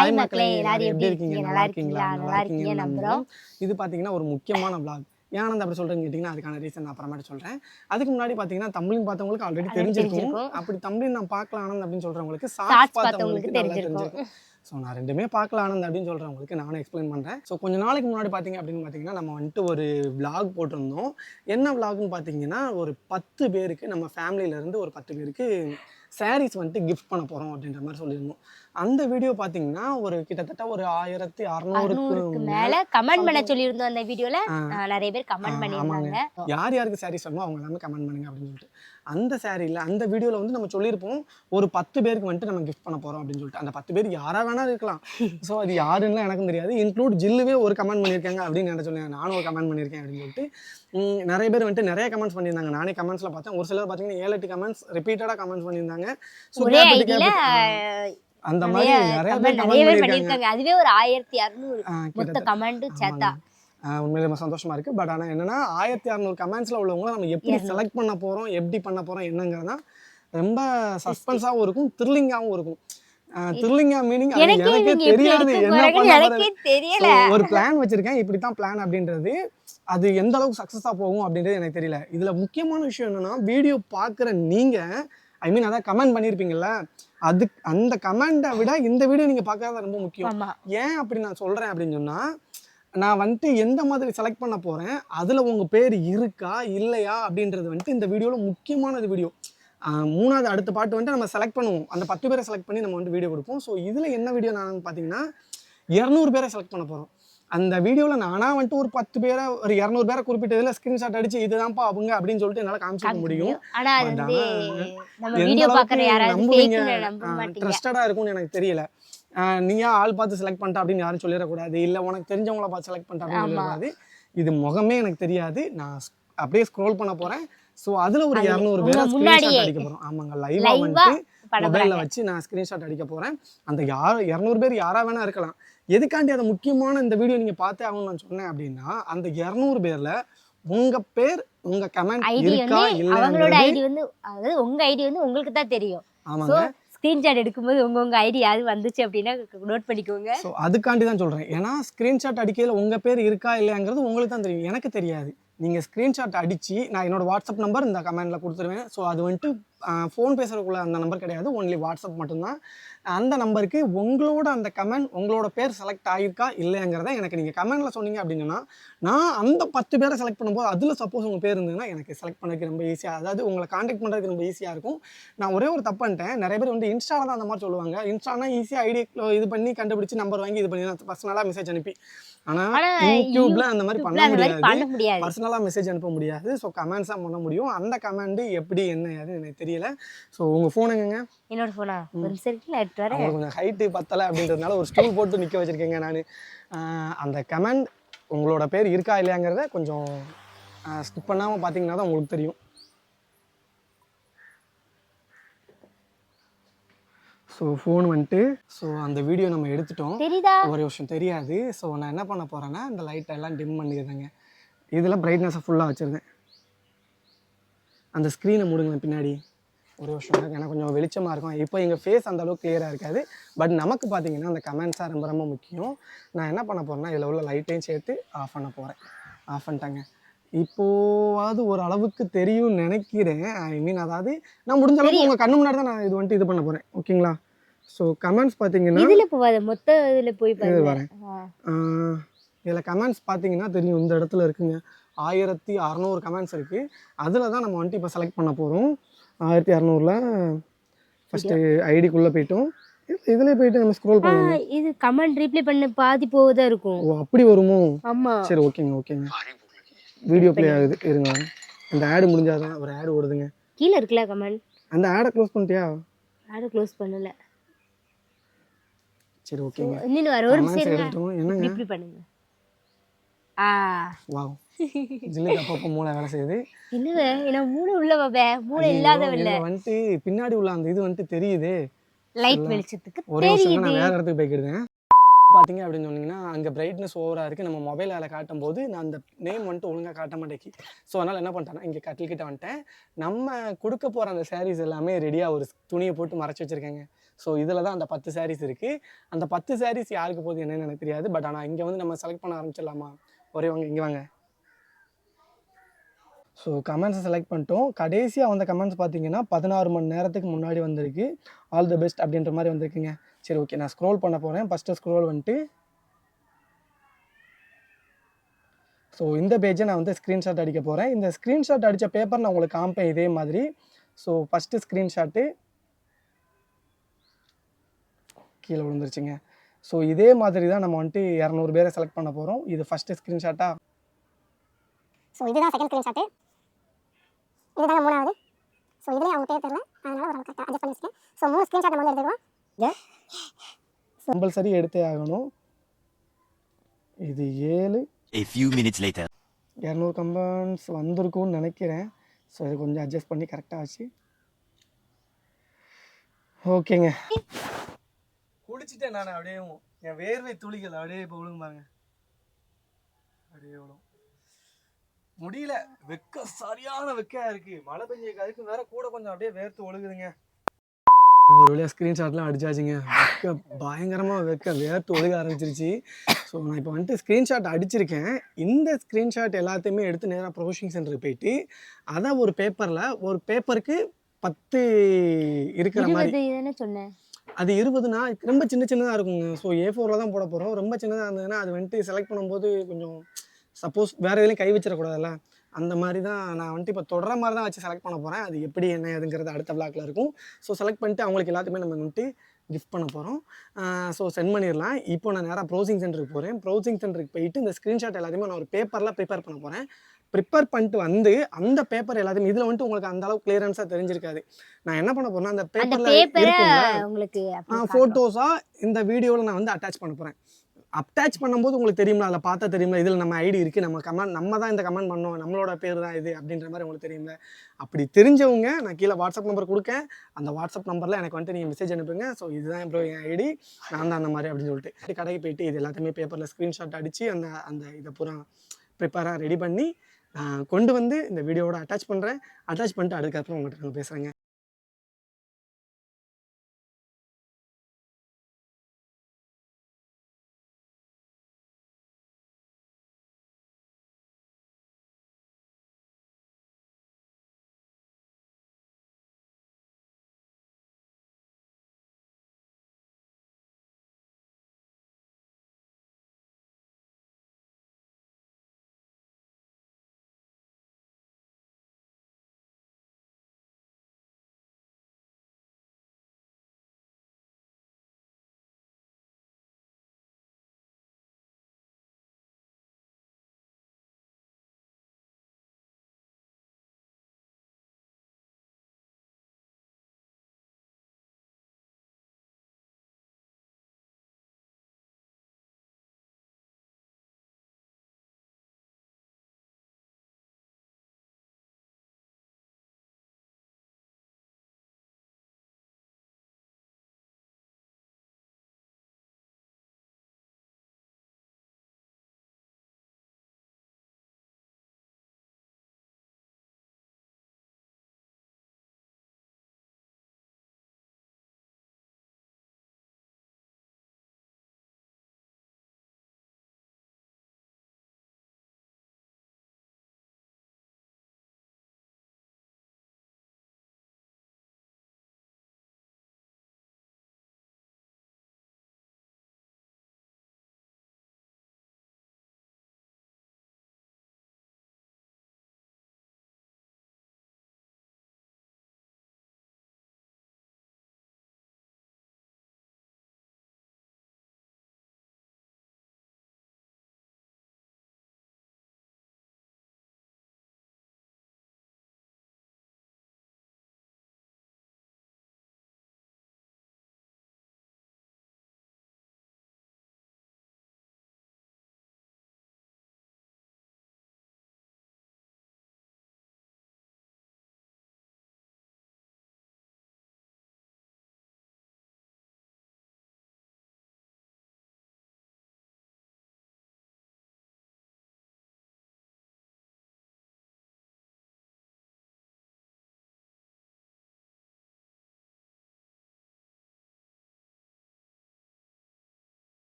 Hi மக்களே. எல்லாரும் எப்படி இருக்கீங்க? நல்லா இருக்கீங்களா? நல்லா இருக்கீங்க. நம்புறோம். இது பார்த்தீங்கன்னா ஒரு முக்கியமான vlog. ஏன் நான் அப்படி சொல்றேன்னு கேட்டிங்கன்னா அதுக்கான ரீசன் நான் அப்புறமேட்டு சொல்கிறேன் அதுக்கு முன்னாடி பார்த்தீங்கன்னா தமிழின் பார்த்தவங்களுக்கு ஆல்ரெடி தெரிஞ்சிருக்கும். அப்படி தமிழின் நான் பார்க்கல ஆனந்த் அப்படின்னு சொல்கிறவங்களுக்கு Shorts ஷார்ட்ஸ் பார்த்தவங்களுக்கு தெரிஞ்சிருக்கும். ஸோ நான் ரெண்டுமே பார்க்கல ஆனந்த் அப்படின்னு சொல்கிறவங்களுக்கு நானும் எக்ஸ்பிளைன் பண்ணுறேன் ஸோ கொஞ்ச நாளைக்கு முன்னாடி பார்த்தீங்க அப்படின்னு பார்த்தீங்கன்னா நம்ம வந்துட்டு ஒரு vlog போட்டிருந்தோம். என்ன vlogனு பார்த்தீங்கன்னா ஒரு பத்து பேருக்கு நம்ம இருந்து ஒரு பத்து பேருக்கு sarees வந்துட்டு கிஃப்ட் பண்ண போகிறோம் அப்படின்ற மாதிரி சொல்லியிருந்தோம். அந்த வீடியோ பார்த்தீங்கன்னா ஒரு கிட்டத்தட்ட ஒரு ஆயிரத்தி அறுநூறுக்கு மேல கமெண்ட் பண்ண சொல்லியிருந்தோம் அந்த வீடியோல நிறைய பேர் கமெண்ட் பண்ணியிருந்தாங்க. யார் யாருக்கு சாரீஸ் வேணுமோ அவங்க எல்லாமே கமெண்ட் பண்ணுங்க அப்படின்னு சொல்லிட்டு. அந்த சாரியில் அந்த வீடியோவில் வந்து நம்ம சொல்லியிருப்போம் ஒரு பத்து பேருக்கு வந்துட்டு நம்ம கிஃப்ட் பண்ண போகிறோம் அப்படின்னு சொல்லிட்டு. அந்த பத்து பேர் யாராக வேணாலும் இருக்கலாம். ஸோ அது யாருன்னு எனக்கும் தெரியாது. இன்க்ளூட் ஜில்லுவே ஒரு கமெண்ட் பண்ணியிருக்காங்க அப்படின்னு என்ன சொல்லுங்க நானும் ஒரு கமெண்ட் பண்ணியிருக்கேன் அப்படின்னு சொல்லிட்டு. நிறைய பேர் வந்துட்டு நிறைய கமெண்ட்ஸ் பண்ணியிருந்தாங்க. நானே கமெண்ட்ஸில் பார்த்தேன். ஒரு சிலர் பார்த்தீங்கன்னா ஏழு எட்டு கமெண்ட்ஸ் ரிப்பீட்டடாக கமெண்ட்ஸ் பண்ணியிருந்தாங்க. ஸோ அந்த மாதிரி நிறைய பேர் நிறைய பேர் பண்ணியிருக்காங்க. அதுவே ஒரு ஆயிரத்தி அறுநூறு மொத்த கமெண்ட் சேத்தா ஆஹ் உண்மையிலே ரொம்ப சந்தோஷமா இருக்கு. பட் ஆனால் என்னன்னா ஆயிரத்தி அறநூறு கமெண்ட்ஸ்ல உள்ளவங்கள நம்ம எப்படி செலக்ட் பண்ண போறோம் எப்படி பண்ண போறோம் என்னங்கிறதா ரொம்ப சஸ்பென்ஸாகவும் இருக்கும் த்ரில்லிங்காகவும் இருக்கும். த்ரில்லிங்கா மீனிங் எனக்கே தெரியாது என்ன பண்ண ஒரு பிளான் வச்சிருக்கேன். இப்படி தான் பிளான் அப்படின்றது அது எந்த அளவுக்கு சக்ஸஸாக போகும் அப்படின்றது எனக்கு தெரியல. இதுல முக்கியமான விஷயம் என்னன்னா வீடியோ பார்க்குற நீங்க ஐ மீன் அதான் கமெண்ட் பண்ணியிருப்பீங்கல்ல அது அந்த கமெண்டை விட இந்த வீடியோ நீங்க பார்க்கறது ரொம்ப முக்கியம். ஏன் அப்படி நான் சொல்கிறேன் அப்படின்னு சொன்னால் நான் வந்துட்டு எந்த மாதிரி செலக்ட் பண்ண போகிறேன் அதில் உங்கள் பேர் இருக்கா இல்லையா அப்படின்றது வந்துட்டு இந்த வீடியோவில் முக்கியமானது வீடியோ மூணாவது அடுத்த பாட்டு வந்துட்டு நம்ம செலக்ட் பண்ணுவோம். அந்த பத்து பேரை செலக்ட் பண்ணி நம்ம வந்து வீடியோ கொடுப்போம். ஸோ இதில் என்ன வீடியோ நான் பார்த்தீங்கன்னா இரநூறு பேரை செலக்ட் பண்ண போகிறோம் அந்த வீடியோவில் நானாக வந்துட்டு ஒரு பத்து பேரை ஒரு இரநூறு பேரை குறிப்பிட்ட இதில் ஸ்க்ரீன்ஷாட் அடிச்சு இதுதான்ப்பா அவங்க அப்படின்னு சொல்லிட்டு என்னால் காமிச்சிக்க முடியும். ட்ரஸ்டடாக இருக்கும்னு எனக்கு தெரியல. நீயா ஆள் பார்த்து செலக்ட் பண்ணிட்ட அப்படின்னு யாரும் சொல்லிடக்கூடாது. இல்லை உனக்கு தெரிஞ்சவங்கள பார்த்து செலக்ட் பண்ணிட்ட அப்படின்னு. சொல்லக்கூடாது இது முகமே எனக்கு தெரியாது. நான் அப்படியே ஸ்க்ரோல் பண்ண போறேன். ஸோ அதுல ஒரு இரநூறு பேரை. ஸ்க்ரீன்ஷாட் அடிக்க போறோம். ஆமாங்க லைவா லைவா வந்துட்டு மொபைலில் வச்சு நான் ஸ்க்ரீன்ஷாட் அடிக்க போறேன். அந்த யார் இரநூறு பேர் யாரா வேணா இருக்கலாம். எதுக்காண்டி அதை முக்கியமான இந்த வீடியோ நீங்க பார்த்தே ஆகணும்னு நான் சொன்னேன் அப்படின்னா அந்த இரநூறு பேர்ல உங்க பேர் உங்க கமெண்ட் ஐடி இருக்கா அவங்களோட ஐடி வந்து அதாவது உங்க ஐடி வந்து உங்களுக்கு தான் தெரியும். ஆமாங்க. ஸ்கிரீன்ஷாட் எடுக்கும்போது உங்க உங்க ஐடி யாரு வந்துச்சு அப்படின்னா நோட் பண்ணிக்கோங்க. ஸோ அதுக்காண்டி தான் சொல்கிறேன் ஏன்னா ஸ்க்ரீன்ஷாட் அடிக்கையில் உங்கள் பேர் இருக்கா இல்லையாங்கிறது உங்களுக்கு தான் தெரியும். எனக்கு தெரியாது. நீங்கள் ஸ்க்ரீன்ஷாட் அடித்து நான் என்னோட வாட்ஸ்அப் நம்பர் இந்த கமெண்டில் கொடுத்துருவேன். ஸோ அது வந்துட்டு ஃபோன் பேசுகிறக்குள்ள அந்த நம்பர் கிடையாது. ஒன்லி வாட்ஸ்அப் மட்டும்தான். அந்த நம்பருக்கு உங்களோட அந்த கமெண்ட் உங்களோட பேர் செலக்ட் ஆகிருக்கா இல்லையாங்கிறத எனக்கு நீங்கள் கமெண்டில் சொன்னீங்க அப்படின்னா நான் அந்த பத்து பேரை செலக்ட் பண்ணும்போது அதில் சப்போஸ் உங்கள் பேர் இருந்ததுன்னா எனக்கு செலக்ட் பண்ணுறதுக்கு ரொம்ப ஈஸியாக அதாவது உங்களை காண்டாக்ட் பண்ணுறதுக்கு ரொம்ப ஈஸியாக இருக்கும். நான் ஒரே ஒரு தப்பு பண்ணிட்டேன். நிறைய பேர் வந்து இன்ஸ்டால தான் அந்த மாதிரி சொல்லுவாங்க. இன்ஸ்டானா ஈஸியாக ஐடி இது பண்ணி கண்டுபிடிச்சு நம்பர் வாங்கி இது பண்ணி பர்சனலாக மெசேஜ் அனுப்பி. ஆனால் ஆனா யூடியூப்ல அந்த மாதிரி பண்ண முடியாது. பர்சனலாக மெசேஜ் அனுப்ப முடியாது. ஸோ கமெண்ட்ஸாக பண்ண முடியும். அந்த கமெண்ட் எப்படி என்ன ஏதுன்னு எனக்கு தெரியல. ஸோ உங்கள் ஃபோனுங்க என்னோட போனா ஒரு நிமிஷம் இருக்கு நான் எடுத்து வரேன். அவங்க கொஞ்சம் ஹைட்டு பத்தலை அப்படின்றதுனால ஒரு ஸ்டூல் போட்டு நிற்க வச்சிருக்கேங்க நான். அந்த கமெண்ட் உங்களோட பேர் இருக்கா இல்லையாங்கிறத கொஞ்சம் ஸ்கிப் பண்ணாமல் பார்த்தீங்கன்னா தான் உங்களுக்கு தெரியும். ஸோ ஃபோன் வந்துட்டு ஸோ அந்த வீடியோ நம்ம எடுத்துட்டோம். தெரியுதா? ஒரு விஷயம் தெரியாது. ஸோ நான் என்ன பண்ண போகிறேன்னா இந்த லைட்டை எல்லாம் டிம் பண்ணிக்கிறேங்க இதில் பிரைட்னஸை ஃபுல்லாக வச்சுருந்தேன். அந்த ஸ்க்ரீனை மூடுங்க பின்னாடி. ஒரு வருஷம் எனக்கு கொஞ்சம் வெளிச்சமாக இருக்கும். இப்போ எங்கள் ஃபேஸ் அந்த அளவுக்கு கிளியராக இருக்காது. பட் நமக்கு பார்த்தீங்கன்னா அந்த கமெண்ட்ஸாக ரொம்ப ரொம்ப முக்கியம். நான் என்ன பண்ண போகிறேன்னா இதில் உள்ள லைட்டையும் சேர்த்து ஆஃப் பண்ண போகிறேன் ஆஃப் பண்ணிட்டாங்க. இப்போவாவது ஒரு அளவுக்கு தெரியும்னு நினைக்கிறேன். ஐ மீன் அதாவது நான் முடிஞ்ச அளவுக்கு உங்கள் கண்ணு முன்னாடி தான் நான் இது வந்துட்டு இது பண்ண போகிறேன் ஓகேங்களா ஸோ கமெண்ட்ஸ் பார்த்தீங்கன்னா இதுல போவாத மொத்த இதுல போய் இது வரேன். இதில் கமெண்ட்ஸ் பார்த்தீங்கன்னா தெரியும். இந்த இடத்துல இருக்குங்க. ஆயிரத்தி அறநூறு கமெண்ட்ஸ் இருக்குது அதில் தான் நம்ம வந்துட்டு இப்போ செலக்ட் பண்ண போகிறோம் ஆயிரத்தி அறநூறில் ஃபஸ்ட்டு ஐடிக்குள்ளே போயிட்டோம். இதில் போயிட்டு நம்ம ஸ்க்ரோல் ஆ, பண்ணணும் இது கமெண்ட் ரீப்ளை பண்ண பாதி போகுதா இருக்கும். ஓ அப்படி வருமோ? ஆமா. சரி ஓகேங்க ஓகேங்க. வீடியோ ப்ளே ஆகுது. இருங்க. அந்த ஆடு முடிஞ்சாதான் ஒரு ஆடு ஓடுதுங்க. கீழே இருக்குல்ல கமெண்ட் அந்த ஆடை க்ளோஸ் பண்ணிட்டியா? ஆடு க்ளோஸ் பண்ணல. சரி ஓகேங்க. இன்னும் வர ஒரு நிமிஷம் என்னங்க? இப்படி பண்ணுங்க. ஆ. வாவ் ஜில்லுக்கு அப்பப்போ மூளை வேலை செய்யுது. என்னவே என்ன மூணு உள்ள பாபே மூணு ஐயோ, இல்லாதவ இல்ல இதுல வந்துட்டு பின்னாடி உள்ள அந்த இது வந்துட்டு தெரியுது. லைட் வெளிச்சத்துக்கு ஒரே வருஷம் நான் வேற இடத்துக்கு போய்க்கிடுவேன் பார்த்தீங்க அப்படின்னு சொன்னீங்கன்னா அங்கே பிரைட்னஸ் ஓவராக இருக்குது நம்ம மொபைல் அதில் காட்டும் போது நான் அந்த நேம் வந்துட்டு ஒழுங்காக காட்ட மாட்டேங்கி ஸோ அதனால் என்ன பண்ணிட்டேன்னா இங்கே கட்டில்கிட்ட வந்துட்டேன். நம்ம கொடுக்க போகிற அந்த சாரீஸ் எல்லாமே ரெடியாக ஒரு துணியை போட்டு மறைச்சி வச்சுருக்கேங்க. ஸோ இதில் தான் அந்த பத்து சாரீஸ் இருக்குது அந்த பத்து சாரீஸ் யாருக்கு போகுது என்னன்னு எனக்கு தெரியாது. பட் ஆனால் இங்கே வந்து நம்ம செலக்ட் பண்ண ஆரம்பிச்சிடலாமா? ஒரே வாங்க இங்கே வாங்க. ஸோ கமெண்ட்ஸை செலக்ட் பண்ணிட்டோம். கடைசியாக வந்த கமெண்ட்ஸ் பார்த்தீங்கன்னா பதினாறு மணி நேரத்துக்கு முன்னாடி வந்திருக்கு. ஆல் தி பெஸ்ட் அப்படின்ற மாதிரி வந்திருக்குங்க. சரி ஓகே நான் ஸ்க்ரோல் பண்ண போகிறேன் ஃபஸ்ட்டு ஸ்க்ரோல் வந்துட்டு ஸோ இந்த பேஜை நான் வந்து ஸ்க்ரீன்ஷாட் அடிக்க போகிறேன் இந்த ஸ்க்ரீன்ஷாட் அடித்த பேப்பர் நான் உங்களுக்கு காமிப்பேன் இதே மாதிரி. ஸோ ஃபஸ்ட்டு ஸ்க்ரீன்ஷாட்டு கீழே விழுந்துருச்சுங்க. ஸோ இதே மாதிரி தான் நம்ம வந்துட்டு இரநூறு பேரை செலக்ட் பண்ண போகிறோம் இது ஃபஸ்ட்டு ஸ்க்ரீன்ஷாட்டாக ஸோ இதுதான் செகண்ட் ஸ்க்ரீன்ஷாட்டு இதுதாங்க மூணாவது. ஸோ இதுலேயும் அவங்க பேர் தெரியல. அதனால ஒரு கரெக்டாக அட்ஜஸ்ட் பண்ணி வச்சுக்கேன் ஸோ மூணு ஸ்க்ரீன்ஷாட் நம்ம வந்து எடுத்துக்கலாம் கம்பல்சரி எடுத்தே ஆகணும். இது ஏழு. A few minutes later. இரநூறு கம்பன்ஸ் வந்திருக்கும்னு நினைக்கிறேன். ஸோ இது கொஞ்சம் அட்ஜஸ்ட் பண்ணி கரெக்டாக ஆச்சு. ஓகேங்க குடிச்சிட்டேன் நான் அப்படியே என் வேர்வை துளிகள் அப்படியே இப்போ விழுங்க பாருங்க. அப்படியே விழும் முடியல. வெக்க சரியான வெக்கையா இருக்கு. மழை பெஞ்ச அதுக்கு வேற கூட கொஞ்சம் அப்படியே வேர்த்து ஒழுகுதுங்க. ஒரு வழியாக ஸ்க்ரீன்ஷாட்லாம் அடிச்சாச்சுங்க. வெக்க பயங்கரமாக வெக்க வேர்த்து ஒழுக ஆரம்பிச்சிருச்சு. ஸோ நான் இப்போ வந்துட்டு ஸ்க்ரீன்ஷாட் அடிச்சிருக்கேன். இந்த ஸ்க்ரீன்ஷாட் எல்லாத்தையுமே எடுத்து நேராக ப்ரொஃபஷிங் சென்டருக்கு போயிட்டு அதை ஒரு பேப்பரில் ஒரு பேப்பருக்கு பத்து இருக்கிற மாதிரி. சொன்னேன். அது இருபதுனா ரொம்ப சின்ன சின்னதாக இருக்குங்க. ஸோ ஏ ஃபோரில் தான் போட போகிறோம் ரொம்ப சின்னதாக இருந்ததுன்னா அது வந்துட்டு செலக்ட் பண்ணும்போது கொஞ்சம் சப்போஸ் வேறு எதுலையும் கை வச்சிடக்கூடாதுல்ல? அந்த மாதிரி தான் நான் வந்துட்டு இப்போ தொடர மாதிரி தான் வச்சு செலக்ட் பண்ண போகிறேன் அது எப்படி என்ன ஏதுங்கிறது அடுத்த விளாக்ல இருக்கும். ஸோ செலக்ட் பண்ணிட்டு அவங்களுக்கு எல்லாத்துக்குமே நம்ம வந்துட்டு கிஃப்ட் பண்ண போகிறோம் ஸோ சென்ட் பண்ணிடலாம். இப்போ நான் நேராக ப்ரௌசிங் சென்டருக்கு போகிறேன் ப்ரௌசிங் சென்டருக்கு போயிட்டு இந்த ஸ்க்ரீன்ஷாட் எல்லாத்தையுமே நான் ஒரு பேப்பரில் ப்ரிப்பேர் பண்ண போகிறேன் ப்ரிப்பேர் பண்ணிட்டு வந்து அந்த பேப்பர் எல்லாத்தையுமே இதில் வந்துட்டு உங்களுக்கு அந்த அளவுக்கு கிளியரன்ஸாக தெரிஞ்சிருக்காது. நான் என்ன பண்ண போறேன்னா அந்த பேப்பரில். ஃபோட்டோஸாக இந்த வீடியோவில் நான் வந்து அட்டாச் பண்ண போகிறேன் அட்டாச் பண்ணும்போது உங்களுக்கு தெரியுமா அதில் பார்த்தா தெரியும்ல இதில் நம்ம ஐடி இருக்குது நம்ம கமெண்ட் நம்ம தான் இந்த கமெண்ட் பண்ணோம் நம்மளோட பேர் தான் இது அப்படின்ற மாதிரி உங்களுக்கு தெரியும்ல. அப்படி தெரிஞ்சவங்க நான் கீழே வாட்ஸ்அப் நம்பர் கொடுக்கேன். அந்த வாட்ஸ்அப் நம்பரில் எனக்கு வந்துட்டு நீங்கள் மெசேஜ் அனுப்புங்க. ஸோ இதுதான் ப்ரோ என் ஐடி நான் தான் அந்த மாதிரி அப்படின்னு சொல்லிட்டு. கடைக்கு போயிட்டு இது எல்லாத்தையுமே பேப்பரில் ஸ்க்ரீன்ஷாட் அடித்து அந்த அந்த இதை பூரா ப்ரிப்பேராக ரெடி பண்ணி கொண்டு வந்து இந்த வீடியோவோட அட்டாச் பண்ணுறேன் அட்டாச் பண்ணிட்டு அதுக்கப்புறம் உங்கள்கிட்ட நான் பேசுகிறேங்க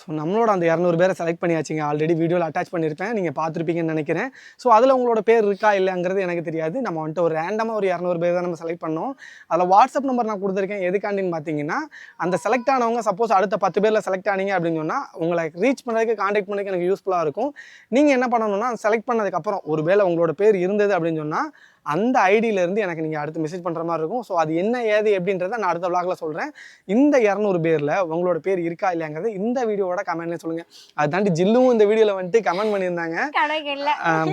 ஸோ நம்மளோட அந்த இரநூறு பேரை செலக்ட் பண்ணியாச்சுங்க. ஆல்ரெடி வீடியோவில் அட்டாச் பண்ணியிருப்பேன் நீங்கள் பார்த்துருப்பீங்கன்னு நினைக்கிறேன். ஸோ அதில் உங்களோட பேர் இருக்கா இல்லைங்கிறது எனக்கு தெரியாது. நம்ம வந்துட்டு ஒரு ரேண்டமாக ஒரு இரநூறு பேர் தான் நம்ம செலக்ட் பண்ணோம். அதில் வாட்ஸ்அப் நம்பர் நான் கொடுத்துருக்கேன். எதுக்காண்டின்னு பார்த்தீங்கன்னா அந்த செலக்ட் ஆனவங்க சப்போஸ் அடுத்த பத்து பேரில் செலக்ட் ஆனீங்க அப்படின்னு சொன்னால் உங்களை ரீச் பண்ணுறதுக்கு காண்டாக்ட் பண்ணுறதுக்கு எனக்கு யூஸ்ஃபுல்லாக இருக்கும். நீங்கள் என்ன பண்ணணும்னா செலக்ட் பண்ணதுக்கப்புறம் ஒருவேளை உங்களோட பேர் இருந்தது அப்படின்னு சொன்னால் அந்த ஐடியிலேருந்து எனக்கு நீங்கள் அடுத்து மெசேஜ் பண்ணுற மாதிரி இருக்கும். ஸோ அது என்ன ஏது எப்படின்றத நான் அடுத்த vlogல சொல்கிறேன் இந்த இரநூறு பேரில் உங்களோட பேர் இருக்கா இல்லையாங்கிறது இந்த வீடியோவோட கமெண்ட்லேயே சொல்லுங்கள் அது தாண்டி ஜில்லும் இந்த வீடியோவில் வந்துட்டு கமெண்ட் பண்ணியிருந்தாங்க.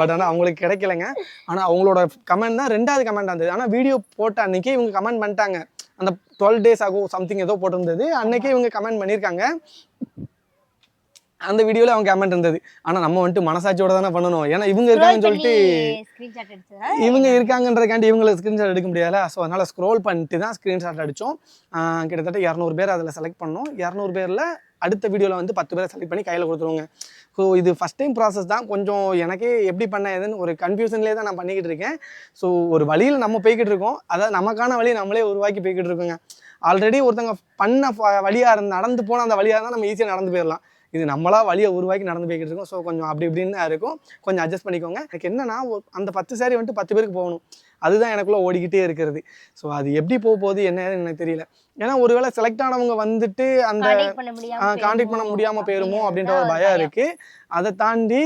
பட் ஆனால் அவங்களுக்கு கிடைக்கலங்க. ஆனால் அவங்களோட கமெண்ட் தான் ரெண்டாவது கமெண்ட் இருந்தது. ஆனால் வீடியோ போட்ட அன்னைக்கே இவங்க கமெண்ட் பண்ணிட்டாங்க. அந்த டுவெல் டேஸ் ஆகும் சம்திங் ஏதோ போட்டிருந்தது. அன்னைக்கே இவங்க கமெண்ட் பண்ணியிருக்காங்க. அந்த வீடியோவில் அவங்க கமெண்ட் இருந்தது. ஆனால் நம்ம வந்துட்டு மனசாட்சியோட தானே பண்ணணும். ஏன்னா இவங்க இருக்காங்கன்னு சொல்லிட்டு இவங்க இருக்காங்கன்றதுக்காண்டி இவங்களுக்கு ஸ்க்ரீன்ஷாட் எடுக்க முடியாதுல ஸோ அதனால் ஸ்க்ரோல் பண்ணிட்டு தான் ஸ்க்ரீன்ஷாட் அடித்தோம் கிட்டத்தட்ட இரநூறு பேர் அதில் செலக்ட் பண்ணோம். இரநூறு பேரில் அடுத்த வீடியோவில் வந்து பத்து பேரை செலக்ட் பண்ணி கையில் கொடுத்துருவோங்க. ஸோ இது ஃபஸ்ட் டைம் ப்ராசஸ் தான். கொஞ்சம் எனக்கே எப்படி பண்ண ஏதுன்னு ஒரு கன்ஃபியூஷன்லேயே தான் நான் பண்ணிக்கிட்டு இருக்கேன். ஸோ ஒரு வழியில் நம்ம போய்கிட்டு இருக்கோம். அதாவது நமக்கான வழியை நம்மளே உருவாக்கி போய்கிட்டு இருக்கோங்க. ஆல்ரெடி ஒருத்தவங்க பண்ண ஃப- வழியா இருந்து நடந்து போன அந்த வழியாக தான் நம்ம ஈஸியாக நடந்து போயிடலாம் இது நம்மளா வழியை உருவாக்கி நடந்து போய்கிட்டு இருக்கோம். ஸோ கொஞ்சம் அப்படி இப்படின்னு இருக்கும். கொஞ்சம் அட்ஜஸ்ட் பண்ணிக்கோங்க. எனக்கு என்னன்னா அந்த பத்து சாரி வந்துட்டு பத்து பேருக்கு போகணும். அதுதான் எனக்குள்ள ஓடிக்கிட்டே இருக்கிறது. ஸோ அது எப்படி போக போகுது என்ன எனக்கு தெரியல. ஏன்னா ஒருவேளை செலக்ட் ஆனவங்க வந்துட்டு அந்த கான்டாக்ட் பண்ண முடியாம காண்டாக்ட் பண்ண முடியாம போயிருமோ அப்படின்ற ஒரு பயம் இருக்கு. அதை தாண்டி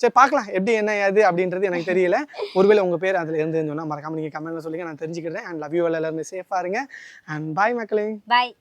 சரி பார்க்கலாம். எப்படி என்ன ஏது அப்படின்றது எனக்கு தெரியல. ஒருவேளை உங்க பேர் அதுல இருந்துன்னு சொன்னா மறக்காம நீங்க கமெண்ட்ல சொல்லுங்க. நான் தெரிஞ்சுக்கிறேன். அண்ட் லவ் யூ எல்லாருமே சேஃபா இருங்க. அண்ட் பாய் மக்களே. பாய்